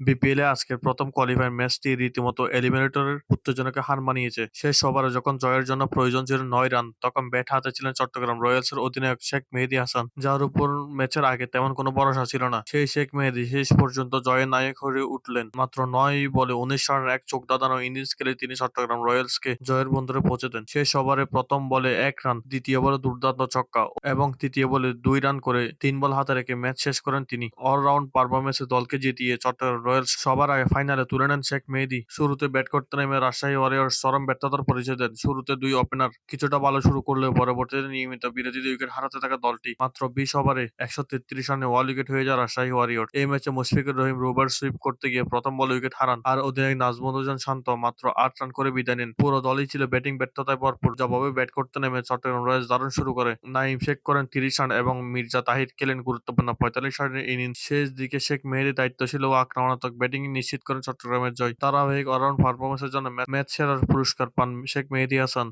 বিপিএলে আজকের প্রথম কোয়ালিফায়ার ম্যাচটি রীতিমতো এলিমিনেটরের উত্তেজনাকে হার মানিয়েছে। শেষ ওভারে যখন জয়ের জন্য প্রয়োজন ছিল নয় রান, তখন ব্যাট হাতে ছিলেন চট্টগ্রাম রয়্যালসের অধিনায়ক শেখ মেহেদি হাসান, যার উপর ম্যাচের আগে তেমন কোনো ভরসা ছিল না। সেই শেখ মেহেদি শেষ পর্যন্ত জয়ের নায়ক হয়ে উঠলেন। মাত্র নয় বলে উনিশ রানের এক চোখ দাদানো ইনিংস খেলে তিনি চট্টগ্রাম রয়্যালসকে জয়ের বন্দরে পৌঁছে দেন। শেষ ওভারে প্রথম বলে এক রান, দ্বিতীয় বলে দুর্দান্ত ছক্কা এবং তৃতীয় বলে দুই রান করে তিন বল হাতে রেখে ম্যাচ শেষ করেন তিনি। অলরাউন্ড পারফরমেন্সে দলকে জিতিয়ে চট্টগ্রাম রয়্যালস সবার আগে ফাইনালে তুলে নেন শেখ মেহেদি। শুরুতে ব্যাট করতে নেমে রাজশাহী ওয়ারিয়র্স চরম ব্যর্থতার পরিচয় দেন। শুরুতে দুই ওপেনার কিছুটা ভালো শুরু করলেও পরবর্তীতে নিয়মিত বিরোধীদের উইকেট হারাতে থাকা দলটি মাত্র বিশ ওভারে একশো তেত্রিশ রানে ওয়াল উইকেট হয়ে যায় রাজশাহী ওয়ারিয়র এই ম্যাচে মুশফিকুর রহিম রোবার সুইপ করতে গিয়ে প্রথম বলে উইকেট হারান। আর অধিনায়ক নাজমুদ্দোজান শান্ত মাত্র আট রান করে বিদায় নেন। পুরো দলই ছিল ব্যাটিং ব্যর্থতায় ভরপুর। জবাবে ব্যাট করতে নেমে চট্টগ্রাম রয়্যালস দারুণ শুরু করে। নাইম শেখ করেন তিরিশ রান এবং মির্জা তাহির খেলেন গুরুত্বপূর্ণ পঁয়তাল্লিশ রানের ইনিংস। শেষ দিকে শেখ মেহেদী দায়িত্বশীল ও আক্রমণাত্মক ব্যাটিং নিশ্চিত করেন চট্টগ্রামের জয়। ধারাবাহিক অলরাউন্ড পারফরমেন্সের জন্য ম্যাচ সেরার পুরস্কার পান শেখ মেহেদী হাসান।